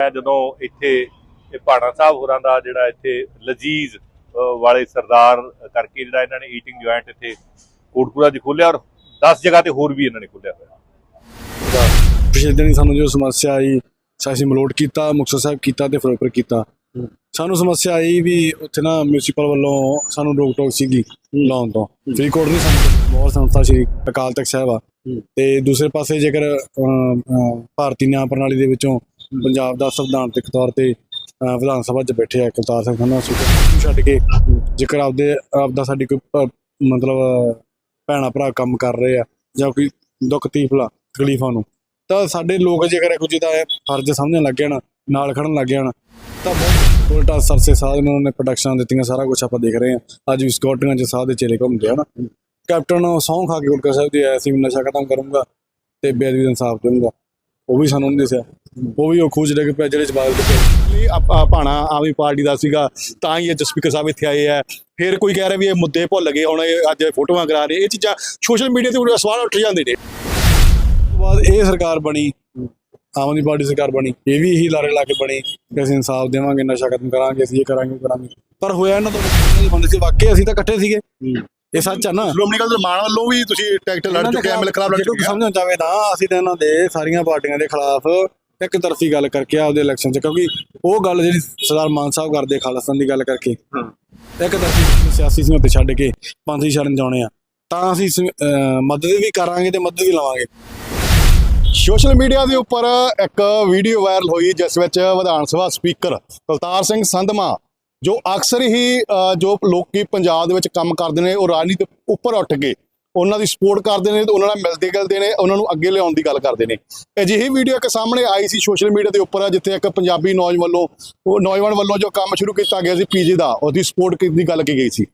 ਮੈਂ ਜਦੋਂ ਇੱਥੇ ਇਹ ਪਹਾੜਾ ਸਾਹਿਬ ਹੋਰਾਂ ਦਾ ਜਿਹੜਾ ਇੱਥੇ ਲਜੀਜ਼ ਵਾਲੇ ਸਰਦਾਰ ਕਰਕੇ ਜਿਹੜਾ ਇਹਨਾਂ ਨੇ ਈਟਿੰਗ ਜੁਆਇੰਟ ਇੱਥੇ ਕੋਟਪੂਰਾ 'ਚ ਖੋਲਿਆ ਔਰ 10 ਜਗ੍ਹਾ ਤੇ ਹੋਰ ਵੀ ਇਹਨਾਂ ਨੇ ਖੋਲਿਆ ਹੋਇਆ। ਪਿਛਲੇ ਦਿਨ ਸਾਨੂੰ ਜੋ ਸਮੱਸਿਆ ਆਈ ਅਸੀਂ ਮਲੋਟ ਕੀਤਾ ਮੁਕਤਸਰ ਸਾਹਿਬ ਕੀਤਾ ਤੇ ਫਿਰੋਜ਼ਪੁਰ ਕੀਤਾ। ਸਾਨੂੰ ਸਮੱਸਿਆ ਆਈ ਵੀ ਉੱਥੇ ਨਾ ਮਿਊਨਿਸਪਲ ਵੱਲੋਂ ਸਾਨੂੰ ਰੋਕ ਟੋਕ ਸੀਗੀ ਲਾਉਣ ਤੋਂ। ਫਰੀਦਕੋਟ ਨਹੀਂ ਸਾਨੂੰ ਬਹੁਤ ਸੰਸਥਾ ਸ਼੍ਰੀ ਅਕਾਲ ਤਖਤ ਸਾਹਿਬ ਆ। ਤੇ ਦੂਸਰੇ ਪਾਸੇ ਜੇਕਰ ਭਾਰਤੀ ਨਿਆਂ ਪ੍ਰਣਾਲੀ ਦੇ ਵਿੱਚੋਂ ਪੰਜਾਬ ਦਾ ਸੰਵਿਧਾਨਕ ਤੌਰ ਤੇ ਵਿਧਾਨ ਸਭਾ 'ਚ ਬੈਠੇ ਆ ਕੁਲਤਾਰ ਸਿੰਘ ਸੰਧਵਾ ਸੂਚਕ ਛੱਡ ਕੇ ਜੇਕਰ ਆਪਦੇ, ਆਪਦਾ ਸਾਡੀ ਕੋਈ ਮਤਲਬ, ਭੈਣਾ ਭਰਾ ਕੰਮ ਕਰ ਰਹੇ ਆ ਜਾਂ ਕੋਈ ਦੁੱਖ ਤੀਫਲਾ ਤਕਲੀਫਾਂ ਨੂੰ, ਤਾਂ ਸਾਡੇ ਲੋਕ ਜੇਕਰ ਕੁਝ ਦਾ ਫਰਜ਼ ਸਮਝਣ ਲੱਗ ਜਾਣ ਨਾਲ ਖੜਨ ਲੱਗ ਜਾਣ ਤਾਂ ਬਹੁਤ ਉਲਟਾ ਸਰਸੇ ਸਾਧ ਨੂੰ ਉਹਨਾਂ ਨੇ ਪ੍ਰੋਡਕਸ਼ਨ ਦਿੱਤੀਆਂ, ਸਾਰਾ ਕੁਝ ਆਪਾਂ ਦੇਖ ਰਹੇ ਹਾਂ ਅੱਜ ਵੀ ਸਕਾਟਿੰਗਾਂ 'ਚ ਸਾਧ ਦੇ ਚੇਲੇ ਘੁੰਮਦੇ ਆ ਨਾ। ਕੈਪਟਨ ਸੌਂ ਖਾ ਕੇ ਗੁਰਕਾ ਸਾਹਿਬ ਦੀ ਆਇਆ ਸੀ, ਵੀ ਨਸ਼ਾ ਖਤਮ ਕਰੂੰਗਾ ਤੇ ਬੇਅਦਬੀ ਦਾ ਇਨਸਾਫ ਦੇਵਾਂਗਾ ਉਹ ਵੀ ਸਾਨੂੰ ਨਹੀਂ ਦੱਸਿਆ। ਉਹ ਵੀ ਉਹ ਖੂਜ ਲੈ ਪਿਆ, ਜਿਹੜੇ ਜਵਾਬ ਦਿੱਤੇ ਭਾਣਾ ਆਮ ਪਾਰਟੀ ਦਾ ਸੀਗਾ, ਤਾਂ ਹੀ ਇਹ ਸਪੀਕਰ ਸਾਹਿਬ ਇੱਥੇ ਆਏ ਆ। ਫਿਰ ਕੋਈ ਕਹਿ ਰਿਹਾ ਵੀ ਇਹ ਮੁੱਦੇ ਭੁੱਲ ਗਏ, ਹੁਣ ਇਹ ਅੱਜ ਫੋਟੋਆਂ ਕਰਾ ਰਹੇ। ਇਹ ਚੀਜ਼ਾਂ ਸੋਸ਼ਲ ਮੀਡੀਆ ਤੇ ਸਵਾਲ ਉੱਠ ਜਾਂਦੇ ਨੇ। ਉਸ ਤੋਂ ਬਾਅਦ ਇਹ ਸਰਕਾਰ ਬਣੀ, ਆਮ ਆਦਮੀ ਪਾਰਟੀ ਸਰਕਾਰ ਬਣੀ, ਇਹ ਵੀ ਇਹੀ ਲਾਰੇ ਲਾ ਕੇ ਬਣੀ ਕਿ ਅਸੀਂ ਇਨਸਾਫ ਦੇਵਾਂਗੇ, ਨਸ਼ਾ ਖਤਮ ਕਰਾਂਗੇ, ਅਸੀਂ ਇਹ ਕਰਾਂਗੇ, ਉਹ ਕਰਾਂਗੇ। ਪਰ ਹੋਇਆ ਇਹਨਾਂ ਤੋਂ, ਇਹਨਾਂ ਬੰਦੇ ਸੀ ਵਾਕਈ ਅਸੀਂ ਤਾਂ ਇਕੱਠੇ ਸੀਗੇ। ਇਹ ਸੱਚ ਆ ਨਾ। ਸ਼੍ਰੋਮਣੀ ਅਕਾਲੀ ਦਲ ਮਾਨ ਵੱਲੋਂ ਵੀ ਤੁਸੀਂ ਟਿਕਟ ਲੜ ਚੁੱਕੇ ਐਮਐਲ ਖਿਲਾਫ ਲੜ ਚੁੱਕੇ ਆ। ਸਮਝਣਾ ਚਾਹਵੇ ਤਾਂ ਅਸੀਂ ਤਾਂ ਇਹਨਾਂ ਦੇ ਸਾਰੀਆਂ ਪਾਰਟੀਆਂ ਦੇ ਖਿਲਾਫ ਇੱਕ ਤਰਫੀ ਗੱਲ ਕਰਕੇ ਆਪਦੇ ਇਲੈਕਸ਼ਨ 'ਚ ਕਿਉਂਕਿ ਉਹ ਗੱਲ ਜਿਹੜੀ ਸਰਦਾਰ ਮਾਨ ਸਾਹਿਬ ਕਰਦੇ ਖਾਲਸਤਾਨ ਦੀ ਗੱਲ ਕਰਕੇ। ਇੱਕ ਤਰਫੀ ਸਿਆਸੀ ਸਮਝੌਤੇ ਛੱਡ ਕੇ ਪੰਥੀ ਸ਼ਰਨ ਜਾਣੇ ਆ ਤਾਂ ਅਸੀਂ ਮਦਦ ਵੀ ਕਰਾਂਗੇ ਤੇ ਮਦਦ ਵੀ ਲਵਾਂਗੇ। ਸੋਸ਼ਲ ਮੀਡੀਆ ਦੇ ਉੱਪਰ ਇੱਕ ਵੀਡੀਓ ਵਾਇਰਲ ਹੋਈ ਜਿਸ ਵਿੱਚ ਵਿਧਾਨ ਸਭਾ ਸਪੀਕਰ ਕੁਲਤਾਰ ਸਿੰਘ ਸੰਧਮਾ ਜੋ ਅਕਸਰ ਹੀ ਜੋ ਲੋਕੀ ਪੰਜਾਬ ਦੇ ਵਿੱਚ ਕੰਮ ਕਰਦੇ ਨੇ, ਉਹ ਰਾਜਨੀਤੀ ਉੱਪਰ ਉੱਠ ਕੇ ਉਹਨਾਂ ਦੀ ਸਪੋਰਟ ਕਰਦੇ ਨੇ ਤੇ ਉਹਨਾਂ ਨਾਲ ਮਿਲਦੇ ਗਿਲਦੇ ਨੇ, ਉਹਨਾਂ ਨੂੰ ਅੱਗੇ ਲਿਆਉਣ ਦੀ ਗੱਲ ਕਰਦੇ ਨੇ। ਅਜਿਹੀ ਵੀਡੀਓ ਇੱਕ ਸਾਹਮਣੇ ਆਈ ਸੀ ਸੋਸ਼ਲ ਮੀਡੀਆ ਦੇ ਉੱਪਰ, ਜਿੱਥੇ ਇੱਕ ਪੰਜਾਬੀ ਨੌਜਵਾਨ ਵੱਲੋਂ, ਉਹ ਨੌਜਵਾਨ ਵੱਲੋਂ ਜੋ ਕੰਮ ਸ਼ੁਰੂ ਕੀਤਾ ਗਿਆ ਸੀ ਪੀਜੀ ਦਾ, ਉਹਦੀ ਸਪੋਰਟ ਦੀ ਗੱਲ ਕੀ ਗਈ ਸੀ।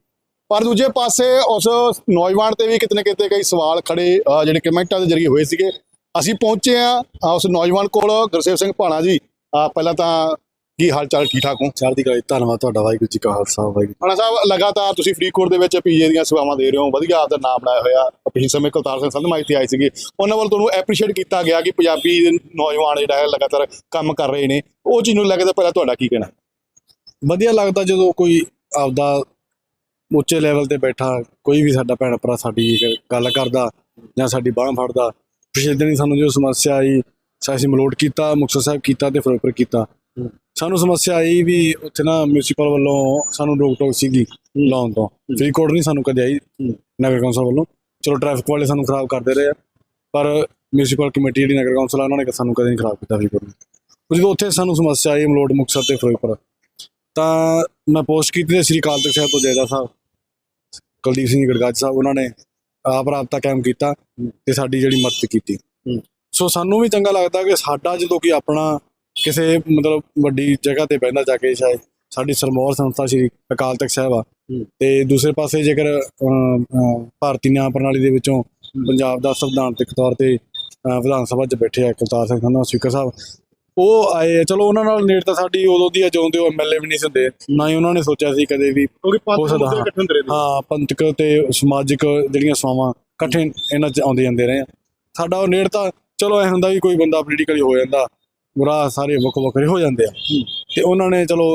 ਪਰ ਦੂਜੇ ਪਾਸੇ ਉਸ ਨੌਜਵਾਨ ਤੇ ਵੀ ਕਿਤੇ ਨਾ ਕਿਤੇ ਕਈ ਸਵਾਲ ਖੜੇ ਜਿਹੜੇ ਕਮੈਂਟਾਂ ਦੇ ਜ਼ਰੀਏ ਹੋਏ ਸੀਗੇ। ਅਸੀਂ ਪਹੁੰਚੇ ਆ ਉਸ ਨੌਜਵਾਨ ਕੋਲ ਗੁਰਸੇਵ ਸਿੰਘ ਭਾਣਾ ਜੀ। ਪਹਿਲਾਂ ਤਾਂ ਕੀ ਹਾਲ ਚਾਲ? ਠੀਕ ਠਾਕ ਹੋ? ਚੜ੍ਹਦੀ ਕਲਾ ਧੰਨਵਾਦ ਤੁਹਾਡਾ ਵਾਹਿਗੁਰੂ ਜੀ ਕਾ ਖਾਲਸਾ ਵਾਹਿਗੁਰੂ ਭਾਣਾ ਸਾਹਿਬ ਲਗਾਤਾਰ ਤੁਸੀਂ ਫਰੀਦਕੋਟ ਦੇ ਵਿੱਚ ਪੀਜੇ ਦੀਆਂ ਸੇਵਾਵਾਂ ਦੇ ਰਹੇ ਹੋ ਵਧੀਆ ਆਪਦਾ ਨਾਮ ਬਣਾਇਆ ਹੋਇਆ। ਪਿਛਲੇ ਸਮੇਂ ਕੁਲਤਾਰ ਸਿੰਘ ਸੰਧਮਾ ਇੱਥੇ ਆਏ ਸੀਗੇ। ਉਹਨਾਂ ਵੱਲ ਤੁਹਾਨੂੰ ਐਪਰੀਸ਼ੀਏਟ ਕੀਤਾ ਗਿਆ ਕਿ ਪੰਜਾਬੀ ਨੌਜਵਾਨ ਜਿਹੜਾ ਹੈ ਲਗਾਤਾਰ ਕੰਮ ਕਰ ਰਹੇ ਨੇ। ਉਹ ਚੀਜ਼ ਨੂੰ ਲੈ ਕੇ ਤਾਂ ਪਹਿਲਾਂ ਤੁਹਾਡਾ ਕੀ ਕਹਿਣਾ? ਵਧੀਆ ਲੱਗਦਾ ਜਦੋਂ ਕੋਈ ਆਪਦਾ ਉੱਚੇ ਲੈਵਲ ਤੇ ਬੈਠਾ ਕੋਈ ਵੀ ਸਾਡਾ ਭੈਣ ਭਰਾ ਸਾਡੀ ਗੱਲ ਕਰਦਾ ਜਾਂ ਸਾਡੀ ਬਾਹ ਫੜਦਾ। ਪਿਛਲੇ ਦਿਨ ਸਾਨੂੰ ਜੋ ਸਮੱਸਿਆ ਆਈ ਅਸੀਂ ਮਲੋਟ ਕੀਤਾ ਮੁਕਤਸਰ ਸਾਹਿਬ ਕੀਤਾ ਤੇ ਫਿਰੋਜ਼ਪੁਰ ਕੀਤਾ। ਸਾਨੂੰ ਸਮੱਸਿਆ ਆਈ ਵੀ ਉੱਥੇ ਨਾ ਮਿਊਨਿਸਪਲ ਵੱਲੋਂ ਸਾਨੂੰ ਰੋਕ ਟੋਕ ਸੀਗੀ ਲਾਉਣ ਤੋਂ। ਫਰੀਦਕੋਟ ਨਹੀਂ ਸਾਨੂੰ ਕਦੇ ਆਈ ਨਗਰ ਕੌਂਸਲ ਵੱਲੋਂ। ਚਲੋ ਟ੍ਰੈਫਿਕ ਵਾਲੇ ਸਾਨੂੰ ਖਰਾਬ ਕਰਦੇ ਰਹੇ ਆ ਪਰ ਮਿਊਨਿਸਪਲ ਕਮੇਟੀ ਜਿਹੜੀ ਨਗਰ ਕੌਂਸਲ ਆ ਉਹਨਾਂ ਨੇ ਸਾਨੂੰ ਕਦੇ ਨਹੀਂ ਖਰਾਬ ਕੀਤਾ ਫਰੀਦਕੋਟ ਨੂੰ। ਉਹ ਜਦੋਂ ਉੱਥੇ ਸਾਨੂੰ ਸਮੱਸਿਆ ਆਈ ਮਲੋਟ ਮੁਕਤਸਰ ਤੇ ਫਿਰੋਜ਼ਪੁਰ। ਤਾਂ ਮੈਂ ਪੋਸਟ ਕੀਤੀ ਤੇ ਸ੍ਰੀ ਅਕਾਲ ਤਖਤ ਸਾਹਿਬ ਤੋਂ ਜੈਦਾ ਸਾਹਿਬ ਕੁਲਦੀਪ ਸਿੰਘ ਗੜਗਾਜ ਸਾਹਿਬ ਉਹਨਾਂ ਨੇ ਆਪ ਰਾਬਤਾ ਕਾਇਮ ਕੀਤਾ ਤੇ ਸਾਡੀ ਜਿਹੜੀ ਮਦਦ ਕੀਤੀ। ਸੋ ਸਾਨੂੰ ਵੀ ਚੰਗਾ ਲੱਗਦਾ ਕਿ ਸਾਡਾ ਜਦੋਂ ਕਿ ਆਪਣਾ ਕਿਸੇ ਮਤਲਬ ਵੱਡੀ ਜਗ੍ਹਾ ਤੇ ਬਹਿੰਦਾ ਜਾ ਕੇ ਸ਼ਾਇਦ ਸਾਡੀ ਸਰਮੌਰ ਸੰਸਥਾ ਸ੍ਰੀ ਅਕਾਲ ਤਖਤ ਸਾਹਿਬ ਆ। ਤੇ ਦੂਸਰੇ ਪਾਸੇ ਜੇਕਰ ਭਾਰਤੀ ਨਿਆਂ ਪ੍ਰਣਾਲੀ ਦੇ ਵਿੱਚੋਂ ਪੰਜਾਬ ਦਾ ਸੰਵਿਧਾਨਕ ਤੌਰ ਤੇ ਵਿਧਾਨ ਸਭਾ 'ਚ ਬੈਠੇ ਆ ਕੁਲਤਾਰ ਸਿੰਘ ਸੰਧਵਾ ਸਪੀਕਰ ਸਾਹਿਬ ਉਹ ਆਏ ਚਲੋ ਉਹਨਾਂ ਨਾਲ ਨੇੜਤਾ ਸਾਡੀ ਉਦੋਂ ਦੀ ਜਦੋਂ ਦੇ ਉਹ ਐਮਐਲਏ ਵੀ ਨਹੀਂ ਹੁੰਦੇ। ਨਾ ਹੀ ਉਹਨਾਂ ਨੇ ਸੋਚਿਆ ਸੀ ਕਦੇ ਵੀ ਕਿਉਂਕਿ ਹੋ ਸਕਦਾ, ਹਾਂ। ਪੰਥਕ ਤੇ ਸਮਾਜਿਕ ਜਿਹੜੀਆਂ ਸਵਾਵਾਂ ਇਕੱਠੇ ਇਹਨਾਂ 'ਚ ਆਉਂਦੇ ਜਾਂਦੇ ਰਹੇ ਆ। ਸਾਡਾ ਉਹ ਨੇੜਤਾ ਚਲੋ ਐ ਹੁੰਦਾ ਵੀ ਕੋਈ ਬੰਦਾ ਪੋਲੀਟੀਕਲੀ ਹੋ ਜਾਂਦਾ। ਬੁਰਾ ਸਾਰੇ ਵੱਖ ਵੱਖਰੇ ਹੋ ਜਾਂਦੇ ਆ। ਤੇ ਉਹਨਾਂ ਨੇ ਚਲੋ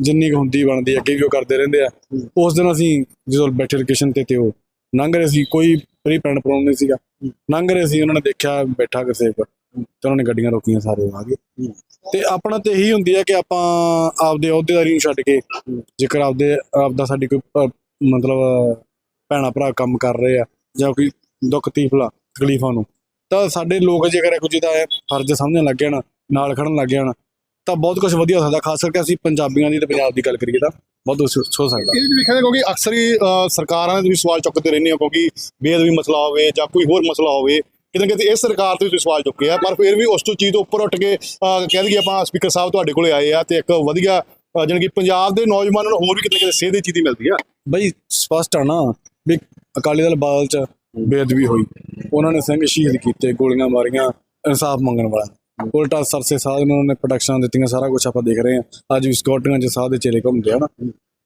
ਜਿੰਨੀ ਕੁ ਹੁੰਦੀ ਬਣਦੀ ਆ, ਅੱਗੇ ਵੀ ਉਹ ਕਰਦੇ ਰਹਿੰਦੇ ਆ। ਉਸ ਦਿਨ ਅਸੀਂ ਜਦੋਂ ਬੈਠੇ ਲੋਕੇਸ਼ਨ ਤੇ ਤੇ ਉਹ ਲੰਘ ਰਹੇ ਸੀ ਕੋਈ ਪ੍ਰੀ ਪੈਣ ਪ੍ਰੋਬਲਮ ਨਹੀਂ ਸੀਗਾ। ਲੰਘ ਰਹੇ ਸੀ ਉਹਨਾਂ ਨੇ ਦੇਖਿਆ ਬੈਠਾ ਕਿਸੇ ਤੇ ਉਹਨਾਂ ਨੇ ਗੱਡੀਆਂ ਰੋਕੀਆਂ ਸਾਰੇ ਆ ਗਏ। ਤੇ ਆਪਣਾ ਤੇ ਇਹੀ ਹੁੰਦੀ ਹੈ ਕਿ ਆਪਾਂ ਆਪਦੇ ਅਹੁਦੇਦਾਰੀ ਨੂੰ ਛੱਡ ਕੇ ਜੇਕਰ ਆਪਦੇ ਆਪਦਾ ਸਾਡੀ ਕੋਈ ਮਤਲਬ ਭੈਣਾ ਭਰਾ ਕੰਮ ਕਰ ਰਹੇ ਆ ਜਾਂ ਕੋਈ ਦੁੱਖ ਤਕਲੀਫ ਤਕਲੀਫਾਂ ਨੂੰ ਤਾਂ ਸਾਡੇ ਲੋਕ ਜੇਕਰ ਕੁਝ ਦਾ ਫਰਜ਼ ਸਮਝਣ ਲੱਗ ਜਾਣ ਨਾਲ ਖੜਨ ਲੱਗ ਜਾਣ ਤਾਂ ਬਹੁਤ ਕੁਝ ਵਧੀਆ ਹੋ ਸਕਦਾ ਖਾਸ ਕਰਕੇ ਅਸੀਂ ਪੰਜਾਬੀਆਂ ਦੀ ਤੇ ਪੰਜਾਬ ਦੀ ਗੱਲ ਕਰੀਏ ਤਾਂ ਬਹੁਤ ਕੁਛ ਹੋ ਸਕਦਾ। ਇਹ ਵੀ ਜਾਂਦਾ ਕਿਉਂਕਿ ਅਕਸਰ ਹੀ ਸਰਕਾਰਾਂ ਦੇ ਵੀ ਸਵਾਲ ਚੁੱਕਦੇ ਰਹਿੰਦੇ ਹੋ ਕਿਉਂਕਿ ਬੇਅਦਬੀ ਮਸਲਾ ਹੋਵੇ ਜਾਂ ਕੋਈ ਹੋਰ ਮਸਲਾ ਹੋਵੇ ਕਿਤੇ ਨਾ ਕਿਤੇ ਇਸ ਸਰਕਾਰ ਤੇ ਵੀ ਸਵਾਲ ਚੁੱਕੇ ਆ ਪਰ ਫਿਰ ਵੀ ਉਸ ਤੋਂ ਚੀਜ਼ ਤੋਂ ਉੱਪਰ ਉੱਠ ਕੇ ਕਹਿ ਦਈਏ ਆਪਾਂ ਸਪੀਕਰ ਸਾਹਿਬ ਤੁਹਾਡੇ ਕੋਲੇ ਆਏ ਆ ਤੇ ਇੱਕ ਵਧੀਆ ਜਾਣੀ ਕਿ ਪੰਜਾਬ ਦੇ ਨੌਜਵਾਨਾਂ ਨੂੰ ਹੋਰ ਵੀ ਕਿਤੇ ਨਾ ਕਿਤੇ ਸੇਧ ਦੀ ਚੀਜ਼ ਮਿਲਦੀ ਆ। ਬਈ ਸਪਸ਼ਟ ਆ ਨਾ ਵੀ ਅਕਾਲੀ ਦਲ ਬਾਦਲ ਚ ਬੇਅਦਬੀ ਹੋਈ। ਉਹਨਾਂ ਨੇ ਸਿੰਘ ਸ਼ਹੀਦ ਕੀਤੇ, ਗੋਲੀਆਂ ਮਾਰੀਆਂ, ਇਨਸਾਫ ਮੰਗਣ ਵਾਲਾ। ਉਲਟਾ ਸਰਸੇ ਸਾਧ ਨੂੰ ਉਹਨਾਂ ਨੇ ਪ੍ਰੋਟੈਕਸ਼ਨਾਂ ਦਿੱਤੀਆਂ, ਸਾਰਾ ਕੁਝ ਆਪਾਂ ਦੇਖ ਰਹੇ ਹਾਂ। ਅੱਜ ਵੀ ਸਕਾਟਿੰਗਾਂ 'ਚ ਸਾਧ ਦੇ ਚੇਲੇ ਘੁੰਮਦੇ ਆ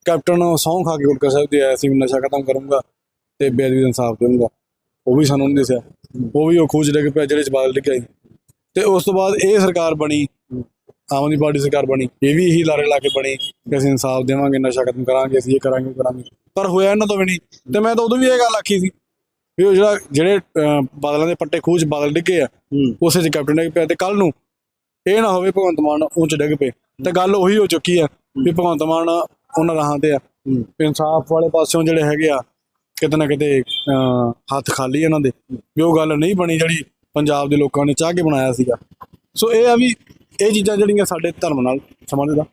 ਕੈਪਟਨ ਸੌਂ ਖਾ ਕੇ ਗੁਰਕਾ ਸਾਹਿਬ ਦੇ ਆਇਆ ਸੀ, ਵੀ ਨਸ਼ਾ ਖਤਮ ਕਰੂੰਗਾ ਤੇ ਬੇਅਦਬੀ ਇਨਸਾਫ ਦੇਵਾਂਗਾ ਉਹ ਵੀ ਸਾਨੂੰ ਨਹੀਂ ਦੱਸਿਆ। ਉਹ ਵੀ ਉਹ ਖੂਜ ਲੈ ਕੇ ਪਿਆ, ਜਿਹੜੇ ਚ ਬਾਦਲ ਲਿਖਿਆ ਸੀ। ਤੇ ਉਸ ਤੋਂ ਬਾਅਦ ਇਹ ਸਰਕਾਰ ਬਣੀ, ਆਮ ਆਦਮੀ ਪਾਰਟੀ ਸਰਕਾਰ ਬਣੀ, ਇਹ ਵੀ ਇਹੀ ਲਾਰੇ ਲਾ ਕੇ ਬਣੀ ਕਿ ਅਸੀਂ ਇਨਸਾਫ ਦੇਵਾਂਗੇ, ਨਸ਼ਾ ਖਤਮ ਕਰਾਂਗੇ, ਅਸੀਂ ਇਹ ਕਰਾਂਗੇ, ਉਹ ਕਰਾਂਗੇ। ਪਰ ਹੋਇਆ ਇਹਨਾਂ ਤੋਂ ਵੀ ਨਹੀਂ। ਤੇ ਮੈਂ ਤਾਂ ਉਦੋਂ ਵੀ ਇਹ ਗੱਲ ਆਖੀ ਸੀ ਵੀ ਉਹ ਜਿਹੜਾ ਜਿਹੜੇ ਅਹ, ਬਾਦਲਾਂ ਦੇ ਪੱਟੇ ਖੂਜ ਬਾਦਲ ਡਿੱਗੇ ਆ ਉਸੇ 'ਚ ਕੈਪਟਨ ਡਿੱਗ ਪਿਆ ਤੇ ਕੱਲ ਨੂੰ ਇਹ ਨਾ ਹੋਵੇ ਭਗਵੰਤ ਮਾਨ ਉੱਚ ਡਿੱਗ ਪਏ। ਤੇ ਗੱਲ ਉਹੀ ਹੋ ਚੁੱਕੀ ਆ ਵੀ ਭਗਵੰਤ ਮਾਨ ਉਹਨਾਂ ਰਾਹਾਂ ਤੇ ਆ। ਇਨਸਾਫ ਵਾਲੇ ਪਾਸਿਓਂ ਜਿਹੜੇ ਹੈਗੇ ਆ ਕਿਤੇ ਨਾ ਕਿਤੇ ਅਹ, ਹੱਥ ਖਾਲੀ ਇਹਨਾਂ ਦੇ। ਵੀ ਉਹ ਗੱਲ ਨਹੀਂ ਬਣੀ ਜਿਹੜੀ ਪੰਜਾਬ ਦੇ ਲੋਕਾਂ ਨੇ ਚਾਹ ਕੇ ਬਣਾਇਆ ਸੀਗਾ। ਸੋ ਇਹ ਆ ਵੀ ਇਹ ਚੀਜ਼ਾਂ ਜਿਹੜੀਆਂ ਸਾਡੇ ਧਰਮ ਨਾਲ ਸੰਬੰਧਿਤ ਆ।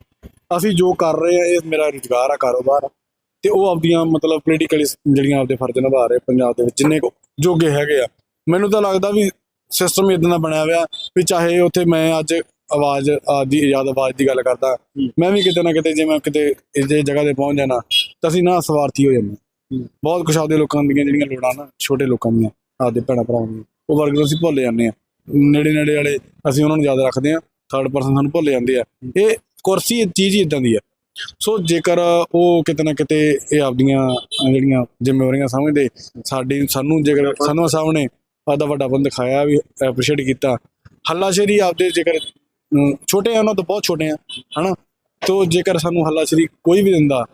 ਅਸੀਂ ਜੋ ਕਰ ਰਹੇ ਆ ਇਹ ਮੇਰਾ ਰੁਜ਼ਗਾਰ ਆ ਕਾਰੋਬਾਰ ਆ। ਤੇ ਉਹ ਆਪਦੀਆਂ ਮਤਲਬ ਪੋਲੀਟੀਕਲੀ ਜਿਹੜੀਆਂ ਆਪਦੇ ਫਰਜ਼ ਨਿਭਾ ਰਹੇ ਪੰਜਾਬ ਦੇ ਵਿੱਚ, ਜਿੰਨੇ ਕੁ ਜੋਗੇ ਹੈਗੇ ਆ। ਮੈਨੂੰ ਤਾਂ ਲੱਗਦਾ ਵੀ ਸਿਸਟਮ ਇਦਾਂ ਦਾ ਬਣਿਆ ਹੋਇਆ ਵੀ ਚਾਹੇ ਉੱਥੇ ਮੈਂ ਅੱਜ ਆਵਾਜ਼ ਆਦੀ ਆਜ਼ਾਦ ਆਵਾਜ਼ ਦੀ ਗੱਲ ਕਰਦਾ, ਮੈਂ ਵੀ ਕਿਤੇ ਨਾ ਕਿਤੇ ਜੇ ਮੈਂ ਕਿਤੇ ਇਸ ਜਗ੍ਹਾ ਤੇ ਪਹੁੰਚ ਜਾਣਾ, ਤਾਂ ਅਸੀਂ ਨਾ ਸਵਾਰਥੀ ਹੋ ਜਾਂਦੇ। ਬਹੁਤ ਕੁਛ ਆਪਦੇ ਲੋਕਾਂ ਦੀਆਂ ਜਿਹੜੀਆਂ ਲੋੜਾਂ ਨਾ, ਛੋਟੇ ਲੋਕਾਂ ਦੀਆਂ, ਆਪਦੇ ਭੈਣਾਂ ਭਰਾਵਾਂ ਦੀਆਂ, ਉਹ ਵਰਗ ਨੂੰ ਅਸੀਂ ਭੁੱਲ ਜਾਂਦੇ ਆ। ਨੇੜੇ ਨੇੜੇ ਵਾਲੇ ਅਸੀਂ ਉਹਨਾਂ ਨੂੰ ਯਾਦ ਰੱਖਦੇ ਆ ਥਰਡ ਪਰਸਨ ਸਾਨੂੰ ਭੁੱਲ ਜਾਂਦੇ ਆ। ਇਹ ਕੁਰਸੀ, ਚੀਜ਼ ਹੀ ਇਦਾਂ ਦੀ ਆ। ਸੋ ਜੇਕਰ ਉਹ ਕਿਤੇ ਨਾ ਕਿਤੇ ਇਹ ਆਪਦੀਆਂ ਜਿਹੜੀਆਂ ਜ਼ਿੰਮੇਵਾਰੀਆਂ ਸਮਝਦੇ, ਸਾਡੀ, ਸਾਨੂੰ ਜੇਕਰ, ਸਾਨੂੰ ਸਾਹਮਣੇ ਆਦਾ ਵੱਡਾ ਬੰਦ ਦਿਖਾਇਆ ਵੀ ਐਪਰੀਸ਼ੀਏਟ ਕੀਤਾ, ਹੱਲਾਸ਼ੇਰੀ ਆਪਦੇ ਜੇਕਰ ਛੋਟੇ ਆ, ਉਹਨਾਂ ਤੋਂ ਬਹੁਤ ਛੋਟੇ ਆ, ਹਨਾ? ਤੋ ਜੇਕਰ ਸਾਨੂੰ ਹੱਲਾਸ਼ੇਰੀ ਕੋਈ ਵੀ ਦਿੰਦਾ,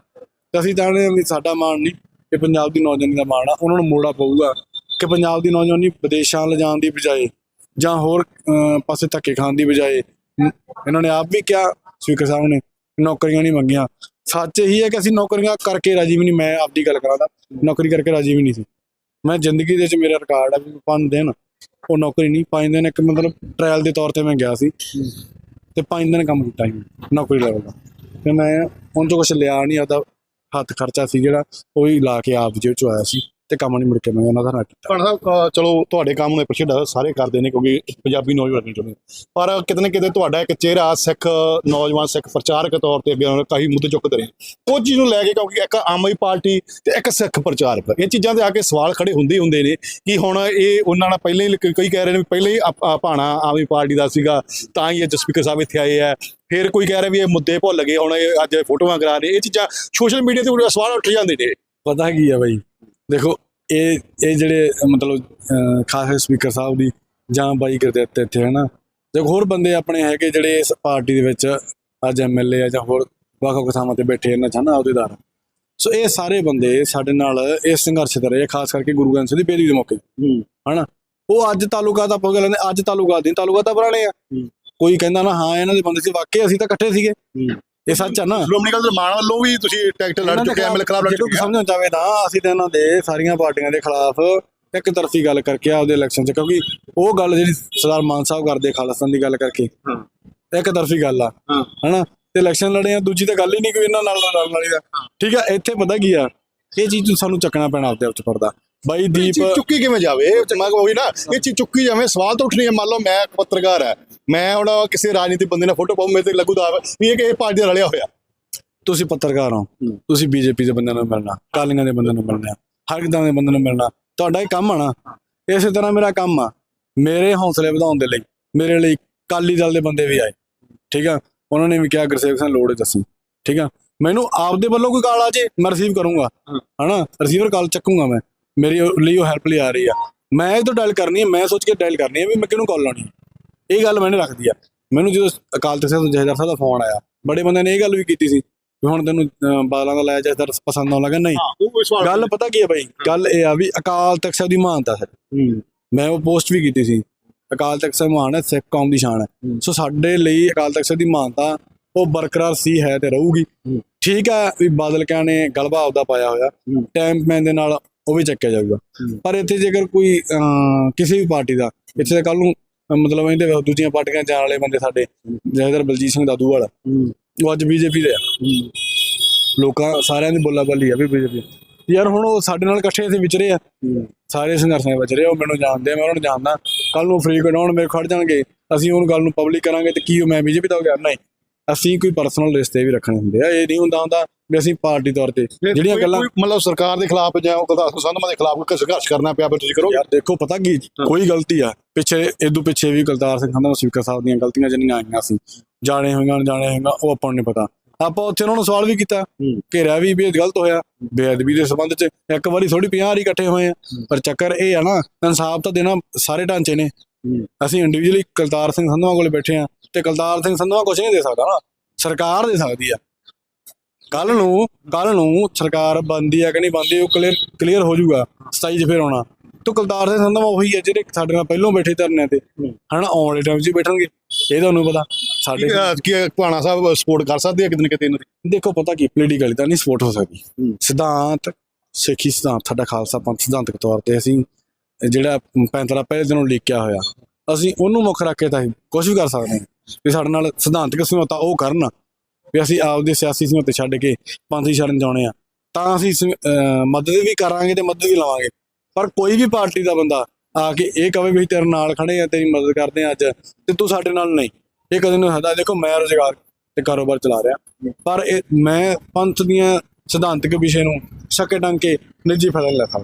ਤਾਂ ਅਸੀਂ ਚਾਹੁੰਦੇ ਹਾਂ ਵੀ ਸਾਡਾ ਮਾਣ ਨਹੀਂ ਇਹ ਪੰਜਾਬ ਦੀ ਨੌਜਵਾਨੀ ਦਾ ਮਾਣ ਆ, ਉਹਨਾਂ ਨੂੰ ਮੋੜਾ ਪਊਗਾ ਕਿ ਪੰਜਾਬ ਦੀ ਨੌਜਵਾਨੀ ਵਿਦੇਸ਼ਾਂ ਲਿਜਾਣ ਦੀ ਬਜਾਏ ਜਾਂ ਹੋਰ ਪਾਸੇ ਧੱਕੇ ਖਾਣ ਦੀ ਬਜਾਏ ਇਹਨਾਂ ਨੇ ਆਪ ਵੀ ਕਿਹਾ ਸਪੀਕਰ ਸਾਹਿਬ ਨੇ ਨੌਕਰੀਆਂ ਨਹੀਂ ਮੰਗੀਆਂ। ਸੱਚ ਇਹੀ ਹੈ ਕਿ ਅਸੀਂ ਨੌਕਰੀਆਂ ਕਰਕੇ ਰਾਜੀ ਵੀ ਨਹੀਂ। ਮੈਂ ਆਪਦੀ ਗੱਲ ਕਰਾਂ ਤਾਂ, ਨੌਕਰੀ ਕਰਕੇ ਰਾਜੀ ਵੀ ਨਹੀਂ ਸੀ। ਮੈਂ ਜ਼ਿੰਦਗੀ ਦੇ ਵਿੱਚ ਮੇਰਾ ਰਿਕਾਰਡ ਆ ਵੀ ਪੰਜ ਦਿਨ ਉਹ ਨੌਕਰੀ ਨਹੀਂ, ਪੰਜ ਦਿਨ ਇੱਕ ਮਤਲਬ ਟ੍ਰਾਇਲ ਦੇ ਤੌਰ ਤੇ ਮੈਂ ਗਿਆ ਸੀ ਤੇ ਪੰਜ ਦਿਨ ਕੰਮ ਕੀਤਾ ਸੀ ਨੌਕਰੀ ਲੈਵਲ ਦਾ। ਤੇ ਮੈਂ ਉਹਨਾਂ ਤੋਂ ਕੁਝ ਲਿਆ ਨਹੀਂ ਆਦਾ ਹੱਥ ਖਰਚਾ ਸੀ ਜਿਹੜਾ, ਉਹ ਹੀ ਲਾ ਕੇ ਆਪ ਜੇਬ ਚੋਂ ਆਇਆ ਸੀ। ਤੇ ਕੰਮ ਨਹੀਂ ਮੁੜ ਕੇ ਮੈਂ ਉਹਨਾਂ ਦਾ ਨਾ ਕੀਤਾ। ਭਾਣਾ ਸਾਹਿਬ ਅਹ ਚਲੋ ਤੁਹਾਡੇ ਕੰਮ ਨੂੰ ਐਪਰੀਸ਼ੀਏਟ ਸਾਰੇ ਕਰਦੇ ਨੇ ਕਿਉਂਕਿ ਪੰਜਾਬੀ ਨੌਜਵਾਨ ਨੇ ਚਾਹੁੰਦੇ ਪਰ ਕਿਤੇ ਨਾ ਕਿਤੇ ਤੁਹਾਡਾ ਇੱਕ ਚਿਹਰਾ ਸਿੱਖ ਨੌਜਵਾਨ ਸਿੱਖ ਪ੍ਰਚਾਰਕ ਤੌਰ ਤੇ ਅੱਗੇ ਉਹਨਾਂ ਕਾਫੀ ਮੁੱਦੇ ਚੁੱਕਦੇ ਰਹੇ ਉਹ ਚੀਜ਼ ਨੂੰ ਲੈ ਕੇ ਕਿਉਂਕਿ ਇੱਕ ਆਮ ਆਦਮੀ ਪਾਰਟੀ ਤੇ ਇੱਕ ਸਿੱਖ ਪ੍ਰਚਾਰਕ ਇਹ ਚੀਜ਼ਾਂ ਦੇ ਆ ਕੇ ਸਵਾਲ ਖੜੇ ਹੁੰਦੇ ਹੀ ਹੁੰਦੇ ਨੇ ਕਿ ਹੁਣ ਇਹ ਉਹਨਾਂ ਨਾਲ ਪਹਿਲਾਂ ਹੀ ਕਈ ਕਹਿ ਰਹੇ ਨੇ ਵੀ ਪਹਿਲਾਂ ਹੀ ਆਪ- ਆ ਭਾਣਾ ਆਮ ਆਦਮੀ ਪਾਰਟੀ ਦਾ ਸੀਗਾ ਤਾਂ ਹੀ ਇਹ ਸਪੀਕਰ ਸਾਹਿਬ ਇੱਥੇ ਆਏ ਆ। ਫਿਰ ਕੋਈ ਕਹਿ ਰਿਹਾ ਵੀ ਇਹ ਮੁੱਦੇ ਭੁੱਲ ਗਏ ਹੁਣ ਇਹ ਅੱਜ ਫੋਟੋਆਂ ਕਰਾ ਰਹੇ ਇਹ ਚੀਜ਼ਾਂ ਸੋਸ਼ਲ ਮੀਡੀਆ ਤੇ ਸਵਾਲ ਉੱਠ ਜਾਂਦੇ ਨੇ। ਪਤਾ ਕੀ ਆ ਬਾਈ? ਦੇਖੋ ਇਹ ਇਹ ਜਿਹੜੇ ਮਤਲਬ ਖਾਸ ਸਪੀਕਰ ਸਾਹਿਬ ਦੀ ਜਾਂ ਬਾਈ ਗੁਰਦਿੱਤ ਇੱਥੇ ਹਨਾ ਦੇਖੋ ਹੋਰ ਬੰਦੇ ਆਪਣੇ ਹੈਗੇ ਜਿਹੜੇ ਇਸ ਪਾਰਟੀ ਦੇ ਵਿੱਚ ਅੱਜ ਐਮਐਲਏ ਆ ਜਾਂ ਹੋਰ ਵੱਖ ਵੱਖ ਥਾਵਾਂ ਤੇ ਬੈਠੇ ਇਹਨਾਂ ਚਾਹਨਾ ਅਹੁਦੇਦਾਰ ਸੋ ਇਹ ਸਾਰੇ ਬੰਦੇ ਸਾਡੇ ਨਾਲ ਇਸ ਸੰਘਰਸ਼ ਤੇ ਰਹੇ ਖਾਸ ਕਰਕੇ ਗੁਰੂ ਗ੍ਰੰਥ ਸਾਹਿਬ ਦੀ ਬੇਦੀ ਦੇ ਮੌਕੇ ਹਨਾ ਉਹ ਅੱਜ ਤਾਲੁਕਾਤ ਆਪਾਂ ਗੱਲ ਨੇ ਅੱਜ ਤਾਲੁਕਾਤ ਨਹੀਂ ਤਾਲੁਕਾਤ ਤਾਂ ਪੁਰਾਣੇ ਆ ਕੋਈ ਕਹਿੰਦਾ ਨਾ ਹਾਂ ਇਹਨਾਂ ਦੇ ਬੰਦੇ ਸੀ ਵਾਕਈ ਅਸੀਂ ਤਾਂ ਇਕੱਠੇ ਸੀਗੇ। ਇਹ ਸੱਚ ਆ ਨਾ। ਸ਼੍ਰੋਮਣੀ ਅਕਾਲੀ ਦਲ ਮਾਨ ਵੱਲੋਂ ਵੀ ਤੁਸੀਂ ਟਿਕਟ ਲੜ ਚੁੱਕੇ ਐਮਐਲ ਖਿਲਾਫ ਲੜ ਚੁੱਕੇ ਆ। ਸਮਝਣਾ ਚਾਹਵੇ ਤਾਂ ਅਸੀਂ ਤਾਂ ਇਹਨਾਂ ਦੇ ਸਾਰੀਆਂ ਪਾਰਟੀਆਂ ਦੇ ਖਿਲਾਫ ਇੱਕ ਤਰਫੀ ਗੱਲ ਕਰਕੇ ਆਪਦੇ ਇਲੈਕਸ਼ਨ 'ਚ ਕਿਉਂਕਿ ਉਹ ਗੱਲ ਜਿਹੜੀ ਸਰਦਾਰ ਮਾਨ ਸਾਹਿਬ ਕਰਦੇ ਖਾਲਸਤਾਨ ਦੀ ਗੱਲ ਕਰਕੇ। ਇੱਕ ਤਰਫੀ ਗੱਲ ਆ। ਹਨਾ? ਤੇ ਇਲੈਕਸ਼ਨ ਲੜੇ ਆ ਦੂਜੀ ਤਾਂ ਗੱਲ ਹੀ ਨਹੀਂ ਕੋਈ ਇਹਨਾਂ ਨਾਲ ਲੜਨ ਵਾਲੀ ਦਾ। ਠੀਕ ਆ ਇੱਥੇ ਪਤਾ ਕੀ ਆ? ਇਹ ਚੀਜ਼ ਨੂੰ ਸਾਨੂੰ ਚੱਕਣਾ ਪੈਣਾ ਆਪਦੇ ਆਪ ਚ ਪਰਦਾ ਬਾਈ ਦੀਪ ਚੁੱਕੀ ਕਿਵੇਂ ਜਾਵੇ? ਇਹ ਕਿਹਾ ਉਹੀ ਨਾ ਇਹ ਚੀਜ਼ ਚੁੱਕੀ ਜਾਵੇ ਸਵਾਲ ਤਾਂ ਉੱਠਣੀ ਹੈ। ਮੰਨ ਲਓ ਮੈਂ ਇੱਕ ਪੱਤਰਕਾਰ ਹੈ। ਮੈਂ ਹੁਣ ਕਿਸੇ ਰਾਜਨੀਤਿਕ ਬੰਦੇ ਨਾਲ ਫੋਟੋ ਪਾਉਂ ਮੇਰੇ ਤੇ ਲੱਗੂ ਦਾ ਵੀ ਇਹ ਕਿ ਇਹ ਪਾਰਟੀ ਦਾ ਰਲਿਆ ਹੋਇਆ। ਤੁਸੀਂ ਪੱਤਰਕਾਰ ਹੋ। ਤੁਸੀਂ ਬੀਜੇਪੀ ਦੇ ਬੰਦਿਆਂ ਨੂੰ ਮਿਲਣਾ ਕਾਲੀਆਂ ਦੇ ਬੰਦਿਆਂ ਨੂੰ ਮਿਲਣਾ ਹਰ ਇਦਾਂ ਦੇ ਬੰਦਿਆਂ ਨੂੰ ਮਿਲਣਾ। ਤੁਹਾਡਾ ਇਹ ਕੰਮ ਆ ਨਾ। ਇਸੇ ਤਰ੍ਹਾਂ ਮੇਰਾ ਕੰਮ ਆ। ਮੇਰੇ ਹੌਸਲੇ ਵਧਾਉਣ ਦੇ ਲਈ ਮੇਰੇ ਲਈ ਕਾਲੀ ਦਲ ਦੇ ਬੰਦੇ ਵੀ ਆਏ। ਠੀਕ ਆ? ਉਹਨਾਂ ਨੇ ਵੀ ਕਿਹਾ ਗੁਰਸੇਵਕ ਸਿੰਘ ਲੋੜ ਹੈ ਦੱਸੀ ਠੀਕ ਆ? ਮੈਨੂੰ ਆਪਦੇ ਵੱਲੋਂ ਕੋਈ ਕਾਲ ਆ ਜੇ ਮੈਂ ਰਿਸੀਵ ਕਰੂੰਗਾ। ਹਨਾ? ਰਿਸੀਵਰ ਕਾਲ ਚੱਕੂੰਗਾ ਮੈਂ। ਮੇਰੀ ਲਈ ਉਹ ਹੈਲਪ ਲਈ ਆ ਰਹੀ ਆ। ਮੈਂ ਇਹ ਤੋਂ ਡਾਇਲ ਕਰਨੀ ਹੈ ਮੈਂ ਸੋਚ ਕੇ ਡਾਇਲ ਕਰਨੀ ਹੈ ਵੀ ਮੈਂ ਕਿਹਨੂੰ ਕਾਲ ਲਾਉਣੀ ਹੈ ਇਹ ਗੱਲ ਮੈंने ਰੱਖਦੀ ਆ। ਮੈਨੂੰ ਜਦੋਂ ਅਕਾਲ ਤਖਤ ਸਾਹਿਬ ਤੋਂ ਜਹੇਦਾਰ ਸਾਹਿਬ ਦਾ ਫੋਨ ਆਇਆ ਬੜੇ ਬੰਦਿਆਂ ਨੇ ਇਹ ਗੱਲ ਵੀ ਕੀਤੀ ਸੀ ਵੀ ਹੁਣ ਤੈਨੂੰ ਬਾਦਲਾਂ ਦਾ ਲਾਇਆ ਜਹੇਦਾਰ ਪਸੰਦ ਆਉਣ ਲੱਗਾ ਨਹੀਂ। ਗੱਲ ਪਤਾ ਕੀ ਹੈ ਬਾਈ? ਗੱਲ ਇਹ ਆ ਵੀ ਅਕਾਲ ਤਖਤ ਸਾਹਿਬ ਦੀ ਮਾਨਤਾ ਹੈ। ਮੈਂ ਉਹ ਪੋਸਟ ਵੀ ਕੀਤੀ ਸੀ। ਅਕਾਲ ਤਖਤ ਸਾਹਿਬ ਮਹਾਨ ਹੈ ਸਿੱਖ ਕੌਮ ਦੀ ਸ਼ਾਨ ਹੈ। ਸੋ ਸਾਡੇ ਲਈ ਅਕਾਲ ਤਖਤ ਸਾਹਿਬ ਦੀ ਮਾਨਤਾ ਉਹ ਬਰਕਰਾਰ ਸੀ ਹੈ ਤੇ ਰਹੂਗੀ। ਠੀਕ ਹੈ ਵੀ ਬਾਦਲ ਕਿਆ ਨੇ ਗਲਬਾ ਆਪਦਾ ਪਾਇਆ ਹੋਇਆ। ਟਾਈਮ ਪੈਣ ਦੇ ਨਾਲ ਉਹ ਵੀ ਚੱਕਿਆ ਜਾਊਗਾ। ਪਰ ਇੱਥੇ ਜੇਕਰ ਕੋਈ ਕਿਸੇ ਵੀ ਪਾਰਟੀ ਦਾ ਇੱਥੇ ਕੱਲ ਨੂੰ ਮਤਲਬ ਇਹਦੇ ਦੂਜੀਆਂ ਪਾਰਟੀਆਂ ਜਾਣ ਵਾਲੇ ਬੰਦੇ ਸਾਡੇ ਜਹਦਰ ਬਲਜੀਤ ਸਿੰਘ ਦਾਦੂ ਵਾਲਾ ਉਹ ਅੱਜ ਬੀਜੇਪੀ ਦੇ ਆ। ਲੋਕਾਂ ਸਾਰਿਆਂ ਦੀ ਬੋਲਾ ਬੱਲੀ ਆ ਵੀ ਬੀਜੇਪੀ। ਯਾਰ ਹੁਣ ਉਹ ਸਾਡੇ ਨਾਲ ਇਕੱਠੇ ਇੱਥੇ ਵਿਚਰੇ ਆ। ਸਾਰੇ ਸੰਘਰਸ਼ਾਂ ਵਿੱਚ ਰਹੇ ਉਹ ਮੈਨੂੰ ਜਾਣਦੇ ਆ ਮੈਂ ਉਹਨਾਂ ਨੂੰ ਜਾਣਦਾ। ਕੱਲ ਨੂੰ ਫ੍ਰੀ ਕਢਾਉਣ ਮੇਰੇ ਖੜ ਜਾਣਗੇ। ਅਸੀਂ ਉਹਨੂੰ ਗੱਲ ਨੂੰ ਪਬਲਿਕ ਕਰਾਂਗੇ ਤੇ ਕੀ ਉਹ ਮੈਂ ਬੀਜੇਪੀ ਦਾ ਹੋ ਗਿਆ? ਨਹੀਂ। ਅਸੀਂ ਕੋਈ ਪਰਸਨਲ ਰਿਸ਼ਤੇ ਵੀ ਰੱਖਣੇ ਹੁੰਦੇ ਆ। ਇਹ ਨਹੀਂ ਹੁੰਦਾ ਹੁੰਦਾ ਵੀ ਅਸੀਂ ਪਾਰਟੀ ਤੌਰ ਤੇ ਜਿਹੜੀਆਂ ਗੱਲਾਂ ਮਤਲਬ ਸਰਕਾਰ ਦੇ ਖਿਲਾਫ ਜਾਂ ਉਹ ਗੁਰਦਾਸ ਸੰਧਮਾ ਦੇ ਖਿਲਾਫ ਕੋਈ ਸੰਘਰਸ਼ ਕਰਨਾ ਪਿਆ ਫਿਰ ਤੁਸੀਂ ਕਰੋਗੇ? ਯਾਰ ਦੇਖੋ ਪਤਾ ਕੀ? ਕੋਈ ਗਲਤੀ ਆ। ਪਿੱਛੇ ਇਦੋਂ ਪਿੱਛੇ ਵੀ ਕੁਲਤਾਰ ਸਿੰਘ ਸੰਧੂ ਸਪੀਕਰ ਸਾਹਿਬ ਦੀਆਂ ਗਲਤੀਆਂ ਜਿੰਨੀਆਂ ਆਈਆਂ ਸੀ। ਜਾਣੇ ਹੋਈਆਂ ਅਣਜਾਣੇ ਹੋਈਆਂ ਉਹ ਆਪਾਂ ਨੂੰ ਨਹੀਂ ਪਤਾ। ਆਪਾਂ ਉੱਥੇ ਉਹਨਾਂ ਨੂੰ ਸਵਾਲ ਵੀ ਕੀਤਾ ਘੇਰਿਆ ਵੀ ਵੀ ਇਹ ਗਲਤ ਹੋਇਆ। ਬੇਅਦਬੀ ਦੇ ਸੰਬੰਧ ਚ ਇੱਕ ਵਾਰੀ ਥੋੜੀ 50 ਵਾਰੀ ਇਕੱਠੇ ਹੋਏ ਆ। ਪਰ ਚੱਕਰ ਇਹ ਆ ਨਾ ਇਨਸਾਫ ਤਾਂ ਦੇਣਾ ਸਾਰੇ ਢਾਂਚੇ ਨੇ। ਅਸੀਂ ਇੰਡੀਵਿਜੂਅਲੀ ਕਲਤਾਰ ਸਿੰਘ ਸੰਧਵਾ ਕੋਲੇ ਬੈਠੇ ਆ ਤੇ ਕਲਤਾਰ ਸਿੰਘ ਸੰਧਵਾ ਕੁਝ ਨਹੀਂ ਦੇ ਸਕਦਾ ਨਾ। ਸਰਕਾਰ ਦੇ ਸਕਦੀ ਆ। ਕੱਲ ਨੂੰ ਕੱਲ ਨੂੰ ਸਰਕਾਰ ਬੰਦੀ ਆ ਕਿ ਨਹੀਂ ਬੰਦੀ ਉਹ ਕਲੀਅਰ ਕਲੀਅਰ ਹੋ ਜਾਊਗਾ 27 ਚ ਫਿਰ ਆਉਣਾ। ਤੋ ਕਲਤਾਰ ਸਿੰਘ ਸੰਧਵਾ ਉਹੀ ਹੈ ਜਿਹੜੇ ਸਾਡੇ ਨਾਲ ਪਹਿਲਾਂ ਬੈਠੇ ਧਰਨੇ ਤੇ ਹਨਾ ਆਉਣ ਵਾਲੇ ਟਾਈਮ 'ਚ ਬੈਠਣਗੇ ਇਹ ਤੁਹਾਨੂੰ ਪਤਾ। ਸਾਡੇ ਕੀ ਭਾਣਾ ਸਾਹਿਬ ਸਪੋਰਟ ਕਰ ਸਕਦੇ ਆ ਕਿਤੇ ਨਾ ਕਿਤੇ ਇਹਨਾਂ ਦੀ? ਦੇਖੋ ਪਤਾ ਕੀ ਪੋਲੀਟੀਕਲੀ ਤਾਂ ਨਹੀਂ ਸਪੋਰਟ ਹੋ ਸਕਦੀ। ਸਿਧਾਂਤ ਸਿੱਖੀ ਸਿਧਾਂਤ ਸਾਡਾ ਖਾਲਸਾ ਪੰਥ ਸਿਧਾਂਤਕ ਤੌਰ ਤੇ ਅਸੀਂ ਜਿਹੜਾ ਪੈਂਤਰਾ ਪਹਿਲੇ ਦਿਨੋਂ ਲਿਖਿਆ ਹੋਇਆ ਅਸੀਂ ਉਹਨੂੰ ਮੁੱਖ ਰੱਖ ਕੇ ਤਾਂ ਕੁਝ ਵੀ ਕਰ ਸਕਦੇ ਹਾਂ। ਵੀ ਸਾਡੇ ਨਾਲ ਸਿਧਾਂਤਕ ਸਮਝੌਤਾ ਉਹ ਕਰਨ ਵੀ ਅਸੀਂ ਆਪਦੇ ਸਿਆਸੀ ਸਮਝੌਤੇ ਛੱਡ ਕੇ ਪੰਥੀ ਸ਼ਰਨ ਜਾਣੇ ਆ। ਤਾਂ ਅਸੀਂ ਮਦਦ ਵੀ ਕਰਾਂਗੇ ਤੇ ਮਦਦ ਵੀ ਲਵਾਂਗੇ। ਪਰ ਕੋਈ ਵੀ ਪਾਰਟੀ ਦਾ ਬੰਦਾ ਆ ਕੇ ਇਹ ਕਵੇ ਵੀ ਤੇਰੇ ਨਾਲ ਖੜੇ ਆ ਤੇਰੀ ਮਦਦ ਕਰਦੇ ਆ ਅੱਜ ਤੇ ਤੂੰ ਸਾਡੇ ਨਾਲ ਨਹੀਂ। ਇਹ ਕਦੇ ਨਹੀਂ ਹੁੰਦਾ ਦੇਖੋ ਮੈਂ ਰੁਜ਼ਗਾਰ ਤੇ ਕਾਰੋਬਾਰ ਚਲਾ ਰਿਹਾ। ਪਰ ਇਹ ਮੈਂ ਪੰਥ ਦੀਆਂ ਸਿਧਾਂਤਕ ਵਿਸ਼ੇ ਨੂੰ ਸਕੇ ਡੰਗ ਕੇ ਨਿੱਜੀ ਫੈਸਲਾ ਲੈ ਸਕਦਾ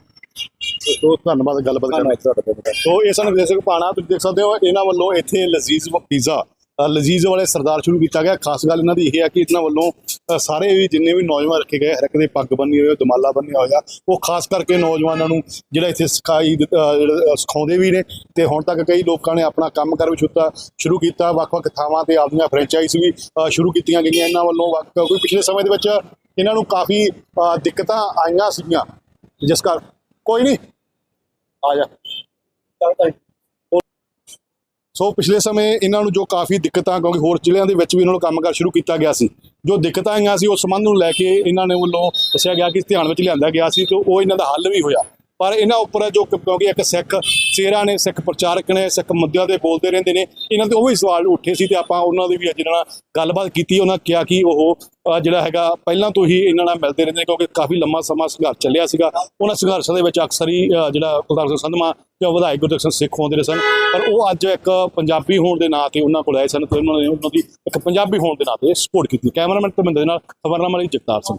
ਸੋ ਧੰਨਵਾਦ ਗੱਲਬਾਤ ਕਰਨ ਲਈ ਸੋ ਇਹ ਸਾਨੂੰ ਦੇਖ ਪਾਣਾ ਤੁਸੀਂ ਦੇਖ ਸਕਦੇ ਹੋ ਇਹਨਾਂ ਵੱਲੋਂ ਇੱਥੇ ਲਜ਼ੀਜ਼ ਪੀਜ਼ਾ ਲਜ਼ੀਜ਼ ਵਾਲੇ ਸਰਦਾਰ ਸ਼ੁਰੂ ਕੀਤਾ ਗਿਆ। ਖਾਸ ਗੱਲ ਇਹਨਾਂ ਦੀ ਇਹ ਹੈ ਕਿ ਇਹਨਾਂ ਵੱਲੋਂ ਸਾਰੇ ਵੀ ਜਿੰਨੇ ਵੀ ਨੌਜਵਾਨ ਰੱਖੇ ਗਏ, ਹਰ ਇੱਕ ਦੇ ਪੱਗ ਬੰਨੀ ਹੋਈ ਦਮਾਲਾ ਬੰਨਿਆ ਹੋਇਆ। ਉਹ ਖਾਸ ਕਰਕੇ ਨੌਜਵਾਨਾਂ ਨੂੰ ਜਿਹੜਾ ਇੱਥੇ ਸਿਖਾਈ ਸਿਖਾਉਂਦੇ ਵੀ ਨੇ। ਤੇ ਹੁਣ ਤੱਕ ਕਈ ਲੋਕਾਂ ਨੇ ਆਪਣਾ ਕੰਮ ਕਰ ਵੀ ਸ਼ੁੱਤਾ ਸ਼ੁਰੂ ਕੀਤਾ। ਵੱਖ-ਵੱਖ ਥਾਵਾਂ ਤੇ ਆਪਣੀਆਂ ਫਰੈਂਚਾਈਜ਼ ਵੀ ਸ਼ੁਰੂ ਕੀਤੀਆਂ ਗਈਆਂ ਇਹਨਾਂ ਵੱਲੋਂ। ਵੱਖ, ਕੋਈ ਪਿਛਲੇ ਸਮੇਂ ਦੇ ਵਿੱਚ ਇਹਨਾਂ ਨੂੰ ਕਾਫੀ ਦਿੱਕਤਾਂ ਆਈਆਂ ਸੀਗੀਆਂ। ਜਿਸ ਕਰ ਕੋਈ ਨਹੀਂ। ਆ ਜਾ। ਸੋ ਪਿਛਲੇ ਸਮੇਂ ਇਹਨਾਂ ਨੂੰ ਜੋ ਕਾਫੀ ਦਿੱਕਤਾਂ, ਕਿਉਂਕਿ ਹੋਰ ਜ਼ਿਲ੍ਹਿਆਂ ਦੇ ਵਿੱਚ ਵੀ ਇਹਨਾਂ ਨੂੰ ਕੰਮਕਾਰ ਸ਼ੁਰੂ ਕੀਤਾ ਗਿਆ ਸੀ। ਜੋ ਦਿੱਕਤਾਂ ਆਈਆਂ ਸੀ, ਉਸ ਸੰਬੰਧ ਨੂੰ ਲੈ ਕੇ ਇਹਨਾਂ ਨੇ ਵੱਲੋਂ ਦੱਸਿਆ ਗਿਆ ਕਿ ਧਿਆਨ ਵਿੱਚ ਲਿਆਂਦਾ ਗਿਆ ਸੀ ਤੇ ਉਹ ਇਹਨਾਂ ਦਾ ਹੱਲ ਵੀ ਹੋਇਆ। ਪਰ ਇਹਨਾਂ ਉੱਪਰ ਜੋ ਕਿਉਂਕਿ ਇੱਕ ਸਿੱਖ ਚਿਹਰਾ ਨੇ, ਸਿੱਖ ਪ੍ਰਚਾਰਕ ਨੇ, ਸਿੱਖ ਮੁੱਦਿਆਂ ਤੇ ਬੋਲਦੇ ਰਹਿੰਦੇ ਨੇ, ਇਹਨਾਂ ਤੇ ਉਹ ਵੀ ਸਵਾਲ ਉੱਠੇ ਸੀ ਤੇ ਆਪਾਂ ਉਹਨਾਂ ਦੀ ਵੀ ਅੱਜ ਨਾਲ ਗੱਲਬਾਤ ਕੀਤੀ, ਉਹਨਾਂ ਕਿਹਾ ਕਿ ਉਹ ਜਿਹੜਾ ਹੈਗਾ ਪਹਿਲਾਂ ਤੋਂ ਹੀ ਇਹਨਾਂ ਨਾਲ ਮਿਲਦੇ ਰਹਿੰਦੇ ਨੇ ਕਿਉਂਕਿ ਕਾਫੀ ਲੰਮਾ ਸਮਾਂ ਸੰਘਰਸ਼ ਚੱਲਿਆ ਸੀਗਾ। ਉਹਨਾਂ ਸੰਘਰਸ਼ਾਂ ਦੇ ਵਿੱਚ ਅਕਸਰ ਹੀ ਜਿਹੜਾ ਕੁਲਤਾਰ ਸਿੰਘ ਸੰਧਮਾ ਜਾਂ ਵਿਧਾਇਕ ਗੁਰਦੇਵ ਸਿੰਘ ਸਿੱਖ ਹੁੰਦੇ ਨੇ ਸਨ, ਪਰ ਉਹ ਅੱਜ ਇੱਕ ਪੰਜਾਬੀ ਹੋਣ ਦੇ ਨਾਂ ਤੇ ਉਹਨਾਂ ਕੋਲ ਆਏ ਸਨ ਤੇ ਉਹਨਾਂ ਨੇ ਉਹਨਾਂ ਦੀ ਇੱਕ ਪੰਜਾਬੀ ਹੋਣ ਦੇ ਨਾਂ ਤੇ ਸਪੋਰਟ ਕੀਤੀ। ਕੈਮਰਾਮੈਨ ਧਰਮਿੰਦਰ ਦੇ ਨਾਲ, ਖਬਰਨਾਮਾ ਲਈ ਜਗਤਾਰ ਸਿੰਘ।